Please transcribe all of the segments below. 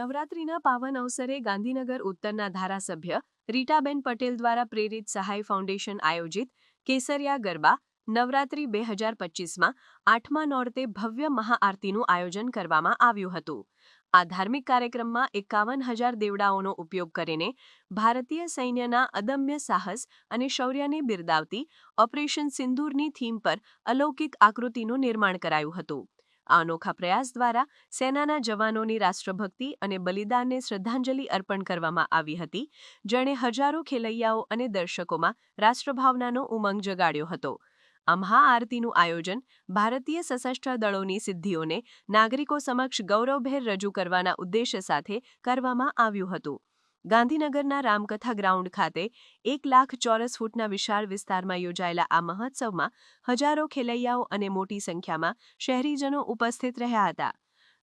નવરાત્રિના પાવન અવસરે ગાંધીનગર ઉત્તરના ધારાસભ્ય રીટાબેન પટેલ દ્વારા પ્રેરિત સહાય ફાઉન્ડેશન આયોજિત કેસરિયા ગરબા નવરાત્રિ બે હજાર પચીસમાં આઠમા નોરતે ભવ્ય મહાઆરતીનું આયોજન કરવામાં આવ્યું હતું. આ ધાર્મિક કાર્યક્રમમાં એકાવન હજાર દેવડાઓનો ઉપયોગ કરીને ભારતીય સૈન્યના અદમ્ય સાહસ અને શૌર્યને બિરદાવતી ઓપરેશન સિંદૂરની થીમ પર અલૌકિક આકૃતિનું નિર્માણ કરાયું હતું. આ અનોખા પ્રયાસ દ્વારા સેનાના જવાનોની રાષ્ટ્રભક્તિ અને બલિદાનને શ્રદ્ધાંજલિ અર્પણ કરવામાં આવી હતી. જેણે હજારો ખેલૈયાઓ અને દર્શકોમાં રાષ્ટ્રભાવનાનો ઉમંગ જગાડ્યો હતો. આ મહાઆરતીનું આયોજન ભારતીય સશસ્ત્ર દળોની સિદ્ધિઓને નાગરિકો સમક્ષ ગૌરવભેર રજૂ કરવાના ઉદ્દેશ્ય સાથે કરવામાં આવ્યું હતું. ગાંધીનગરના રામકથા ગ્રાઉન્ડ ખાતે એક લાખ ચોરસ ફૂટના વિશાળ વિસ્તારમાં યોજાયેલા આ મહોત્સવમાં હજારો ખેલૈયાઓ અને મોટી સંખ્યામાં શહેરીજનો ઉપસ્થિત રહ્યા હતા.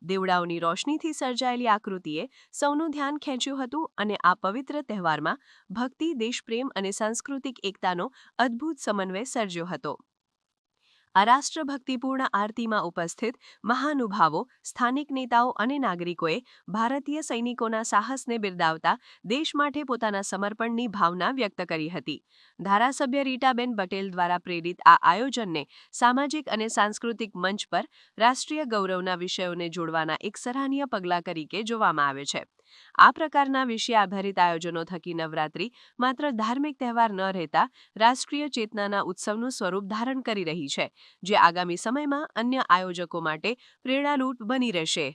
દેવડાઓની રોશનીથી સર્જાયેલી આકૃતિએ સૌનું ધ્યાન ખેંચ્યું હતું અને આ પવિત્ર તહેવારમાં ભક્તિ, દેશપ્રેમ અને સાંસ્કૃતિક એકતાનો અદ્ભુત સમન્વય સર્જ્યો હતો. આ રાષ્ટ્રભક્તિપૂર્ણ આરતીમાં ઉપસ્થિત મહાનુભાવો, સ્થાનિક નેતાઓ અને નાગરિકોએ ભારતીય સૈનિકોના સાહસને બિરદાવતા દેશ માટે પોતાના સમર્પણની ભાવના વ્યક્ત કરી હતી. ધારાસભ્ય રીટાબેન પટેલ દ્વારા પ્રેરિત આ આયોજનને સામાજિક અને સાંસ્કૃતિક મંચ પર રાષ્ટ્રીય ગૌરવના વિષયોને જોડવાના એક સરાહનીય પગલાં તરીકે જોવામાં આવે છે. આ પ્રકારના વિષય આધારિત આયોજનો થકી નવરાત્રી માત્ર ધાર્મિક તહેવાર ન રહેતા રાષ્ટ્રીય ચેતનાના ઉત્સવનું સ્વરૂપ ધારણ કરી રહી છે, જે આગામી સમયમાં અન્ય આયોજકો માટે પ્રેરણારૂપ બની રહેશે.